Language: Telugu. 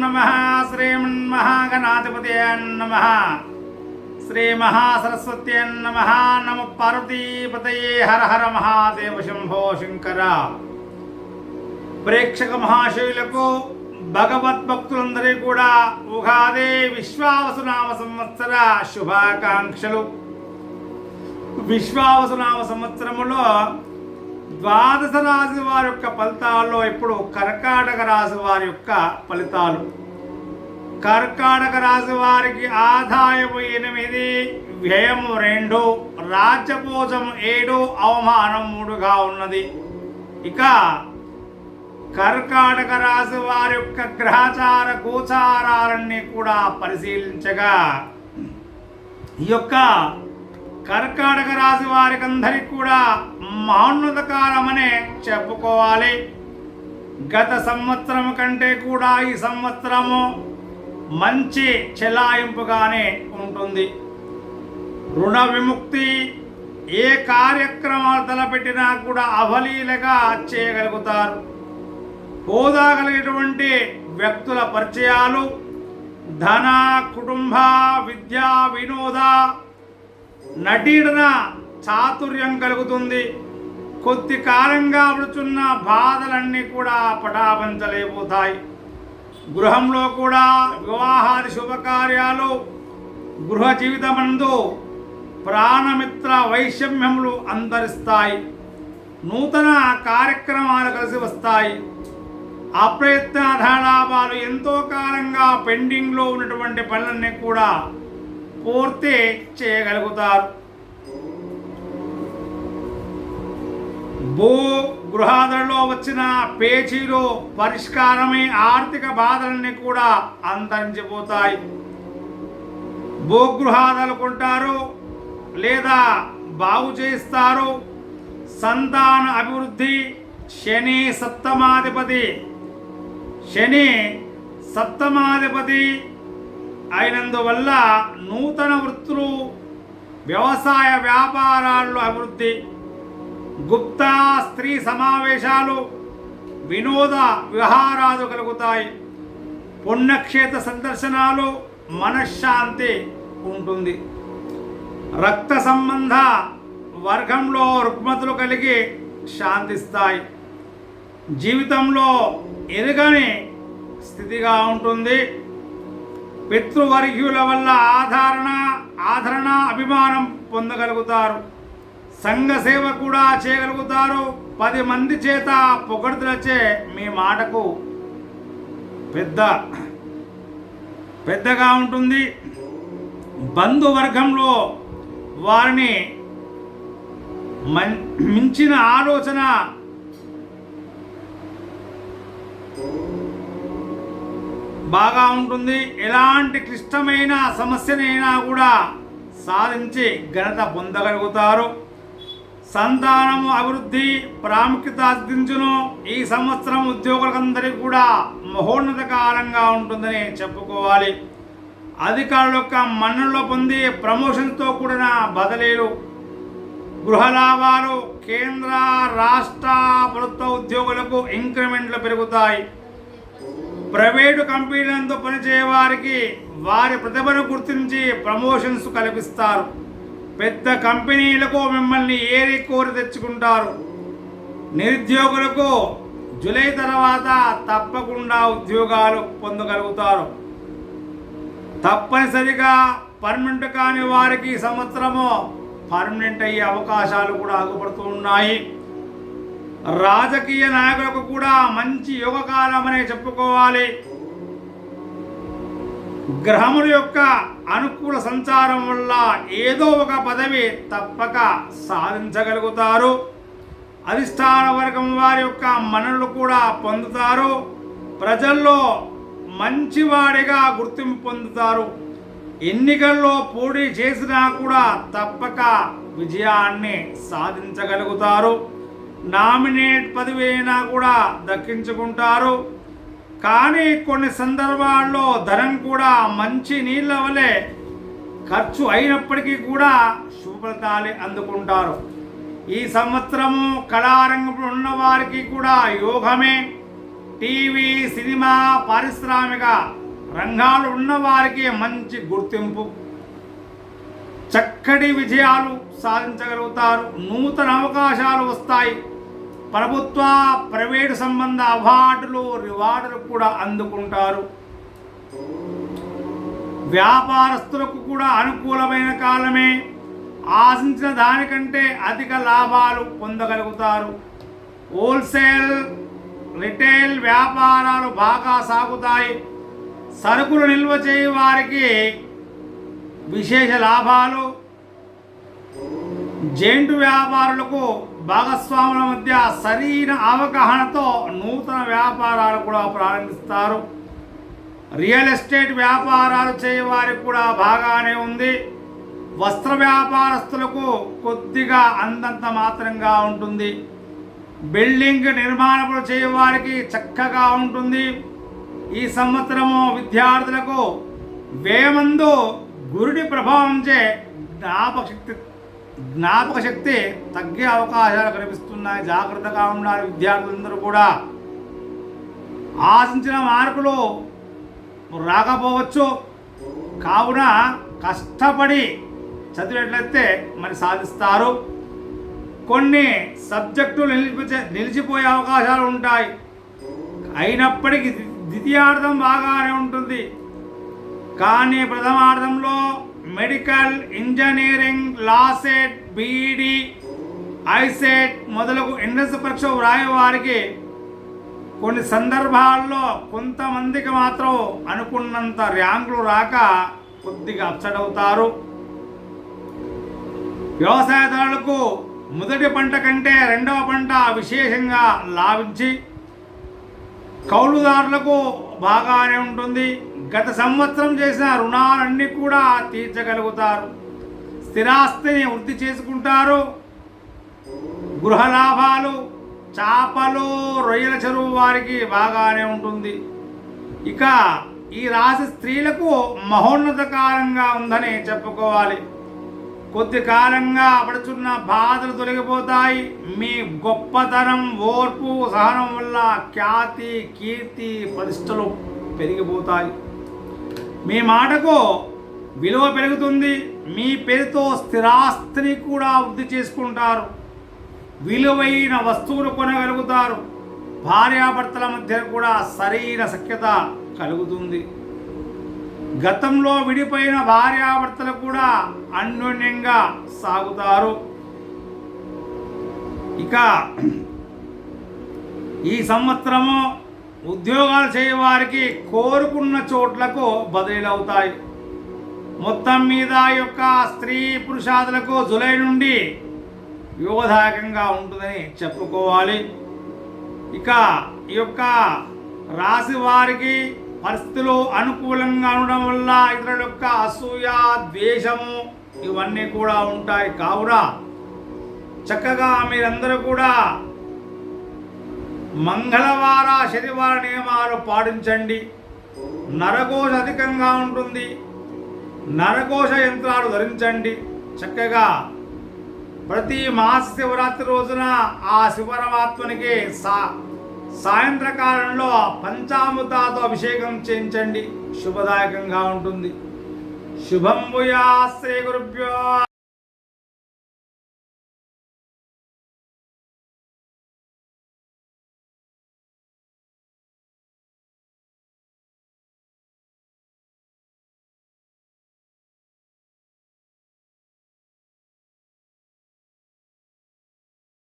నమ శ్రీమన్మహాగణాధిపతి నమ శ్రీ మహాసరస్వతి నమ నమ పార్వతీపతయే హర హర మహాదేవ శంభో శంకర ప్రేక్షక మహాశయులకు భగవద్భక్తులందరికీ కూడా ఉగాది విశ్వావసునామ సంవత్సర శుభాకాంక్షలు విశ్వావసునామ సంవత్సరములో ద్వాదశ రాశి వారి యొక్క ఫలితాల్లో ఇప్పుడు కర్కాటక రాశి వారి యొక్క ఫలితాలు. కర్కాటక రాశి వారికి ఆదాయము ఎనిమిది వ్యయము రెండు రాజ్యపోజం ఏడు అవమానం మూడుగా ఉన్నది. ఇక కర్కాటక రాశి వారి యొక్క గ్రహచార గోచారాలన్నీ కూడా పరిశీలించగా ఈ యొక్క కర్కాటక రాశి వారికి అందరికి కూడా మహోన్నతకాలమనే చెప్పుకోవాలి. గత సంవత్సరం కంటే కూడా ఈ సంవత్సరము మంచి చెలాయింపుగానే ఉంటుంది. రుణ విముక్తి ఏ కార్యక్రమాలు తలపెట్టినా కూడా అవలీలగా చేయగలుగుతారు. హోదా వ్యక్తుల పరిచయాలు ధన కుటుంబ విద్యా వినోద నటీడన చాతుర్యం కలుగుతుంది. కొద్ది కాలంగా పడుచున్న బాధలన్నీ కూడా పటాపంచలేకపోతాయి. గృహంలో కూడా వివాహాది శుభకార్యాలు గృహ జీవితమందు ప్రాణమిత్ర వైషమ్యములు అంతరిస్తాయి నూతన కార్యక్రమాలు కలిసి వస్తాయి. అప్రయత్న ధనలాభాలు ఎంతో కాలంగా పెండింగ్లో ఉన్నటువంటి పనులన్నీ కూడా పూర్తి చేయగలుగుతారు. భూ గృహాదులలో వచ్చిన పేచీలు పరిష్కారమై ఆర్థిక బాధలన్నీ కూడా అంతరించిపోతాయి. భూగృహాదులు కొంటారు లేదా బాగు చేస్తారు సంతాన అభివృద్ధి శని సప్తమాధిపతి. శని సప్తమాధిపతి అయినందువల్ల నూతన వృత్తులు వ్యవసాయ వ్యాపారాల్లో అభివృద్ధి గుప్తా స్త్రీ సమావేశాలు వినోద విహారాలు కలుగుతాయి. పుణ్యక్షేత్ర సందర్శనాలు మనశ్శాంతి ఉంటుంది. రక్త సంబంధ వర్గంలో రుగ్మతులు కలిగి శాంతిస్తాయి. జీవితంలో ఎరుగని స్థితిగా ఉంటుంది. పితృవర్గీయుల వల్ల ఆదరణ ఆదరణ అభిమానం పొందగలుగుతారు. సంఘ సేవ కూడా చేయగలుగుతారు. పది మంది చేత పొగడుదలచే మీ మాటకు పెద్ద పెద్దగా ఉంటుంది. బంధువర్గంలో వారిని మం- మించిన ఆలోచన బాగా ఉంటుంది. ఎలాంటి క్లిష్టమైన సమస్యనైనా కూడా సాధించి ఘనత పొందగలుగుతారు. సంతానము అభివృద్ధి ప్రాముఖ్యత అర్థించును. ఈ సంవత్సరం ఉద్యోగులందరికీ కూడా మహోన్నత కాలంగా ఉంటుందని చెప్పుకోవాలి. అధికారుల యొక్క మన్ననలో పొంది ప్రమోషన్తో కూడిన బదిలీలు. గృహ లాభాలు కేంద్ర రాష్ట్ర ప్రభుత్వ ఉద్యోగులకు ఇంక్రిమెంట్లు పెరుగుతాయి. ప్రైవేటు కంపెనీలందు పనిచేయ వారికి వారి ప్రతిభను గుర్తించి ప్రమోషన్స్ కల్పిస్తారు. పెద్ద కంపెనీలకు మిమ్మల్ని ఏరి కోరి తెచ్చుకుంటారు. నిరుద్యోగులకు జూలై తర్వాత తప్పకుండా ఉద్యోగాలు పొందగలుగుతారు. తప్పనిసరిగా పర్మనెంట్ కాని వారికి సంవత్సరము పర్మనెంట్ అయ్యే అవకాశాలు కూడా ఆగుపడుతూ ఉన్నాయి. రాజకీయ నాయకులకు కూడా మంచి యోగకాలం అనే చెప్పుకోవాలి. గ్రహముల యొక్క అనుకూల సంచారం వల్ల ఏదో ఒక పదవి తప్పక సాధించగలుగుతారు. అధిష్టాన వర్గం వారి యొక్క మనలు కూడా పొందుతారు. ప్రజల్లో మంచివాడిగా గుర్తింపు పొందుతారు. ఎన్నికల్లో పోటీ చేసినా కూడా తప్పక విజయాన్ని సాధించగలుగుతారు. నామినేట్ పదవి అయినా కూడా దక్కించుకుంటారు. కానీ కొన్ని సందర్భాల్లో ధనం కూడా మంచి నీళ్ళ వలె ఖర్చు అయినప్పటికీ కూడా శుభ అందుకుంటారు. ఈ సంవత్సరము కళారంగంలో ఉన్న వారికి కూడా యోగమే. టీవీ సినిమా పారిశ్రామిక రంగాలు ఉన్న వారికి మంచి గుర్తింపు. చక్కటి విజయాలు సాధించగలుగుతారు. నూతన అవకాశాలు వస్తాయి. ప్రభుత్వ ప్రైవేటు సంబంధ అవార్డులు రివార్డులు కూడా అందుకుంటారు. వ్యాపారస్తులకు కూడా అనుకూలమైన కాలమే. ఆశించిన దానికంటే అధిక లాభాలు పొందగలుగుతారు. హోల్సేల్ రిటైల్ వ్యాపారాలు బాగా సాగుతాయి. సరుకులు నిల్వ చేయ వారికి విశేష లాభాలు. జైంటు వ్యాపారులకు భాగస్వాముల మధ్య సరైన అవగాహనతో నూతన వ్యాపారాలు కూడా ప్రారంభిస్తారు. రియల్ ఎస్టేట్ వ్యాపారాలు చేయవారికి కూడా బాగానే ఉంది. వస్త్ర వ్యాపారస్తులకు కొద్దిగా అందంత మాత్రంగా ఉంటుంది. బిల్డింగ్ నిర్మాణములు చేయవారికి చక్కగా ఉంటుంది. ఈ సంవత్సరము విద్యార్థులకు వేమందు గురుడి ప్రభావంచే జ్ఞాపక శక్తి జ్ఞాపక శక్తి తగ్గే అవకాశాలు కనిపిస్తున్నాయి. జాగ్రత్తగా ఉండాలి విద్యార్థులందరూ కూడా. ఆశించిన మార్కులు రాకపోవచ్చు. కావున కష్టపడి చదివినట్లయితే మరి సాధిస్తారు. కొన్ని సబ్జెక్టులు నిలిపి నిలిచిపోయే అవకాశాలు ఉంటాయి. అయినప్పటికీ ద్వితీయార్థం బాగానే ఉంటుంది. కానీ ప్రథమార్థంలో medical engineering LAWCET B Ed ICET మొదలగు ఎంట్రన్స్ పరీక్ష వ్రాయే వారికి కొన్ని సందర్భాల్లో కొంతమందికి మాత్రం అనుకున్నంత ర్యాంకులు రాక కొద్దిగా అప్సెట్ అవుతారు. వ్యవసాయదారులకు మొదటి పంట కంటే రెండవ పంట విశేషంగా లాభించి కౌలుదారులకు బాగానే ఉంటుంది. గత సంవత్సరం చేసిన రుణాలన్నీ కూడా తీర్చగలుగుతారు. స్థిరాస్తిని వృద్ధి చేసుకుంటారు. గృహ లాభాలు చేపలు రొయ్యల చెరువు వారికి బాగానే ఉంటుంది. ఇక ఈ రాశి స్త్రీలకు మహోన్నత కాలంగా ఉందని చెప్పుకోవాలి. కొద్ది కాలంగా పడుచున్న బాధలు తొలగిపోతాయి. మీ గొప్పతనం ఓర్పు సహనం వల్ల ఖ్యాతి కీర్తి ప్రతిష్టలు పెరిగిపోతాయి. మీ మాటకు విలువ పెరుగుతుంది. మీ పేరుతో స్థిరాస్తిని కూడా వృద్ధి చేసుకుంటారు. విలువైన వస్తువులు కొనగలుగుతారు. భార్యాభర్తల మధ్య కూడా సరైన సఖ్యత కలుగుతుంది. గతంలో విడిపోయిన భార్యాభర్తలు కూడా అన్యోన్యంగా సాగుతారు. ఇక ఈ సంవత్సరము ఉద్యోగాలు చేయవారికి కోరుకున్న చోట్లకు బదిలీలవుతాయి. మొత్తం మీద ఈ యొక్క స్త్రీ పురుషాదులకు జులై నుండి యోగదాయకంగా ఉంటుందని చెప్పుకోవాలి. ఇక ఈ యొక్క రాశి వారికి పరిస్థితులు అనుకూలంగా ఉండడం వల్ల ఇతరుల యొక్క అసూయ ద్వేషము ఇవన్నీ కూడా ఉంటాయి. కావున చక్కగా మీరందరూ కూడా మంగళవార శనివార నియమాలు పాటించండి. నరకోశ అధికంగా ఉంటుంది. నరకోశ యంత్రాలు ధరించండి. చక్కగా ప్రతి మాస శివరాత్రి రోజున ఆ శివరమాత్మనికి సా సాయంత్రకాలంలో పంచామృతాతో అభిషేకం చేయించండి. శుభదాయకంగా ఉంటుంది. శుభం భూయా శ్రీ గురుభ్యో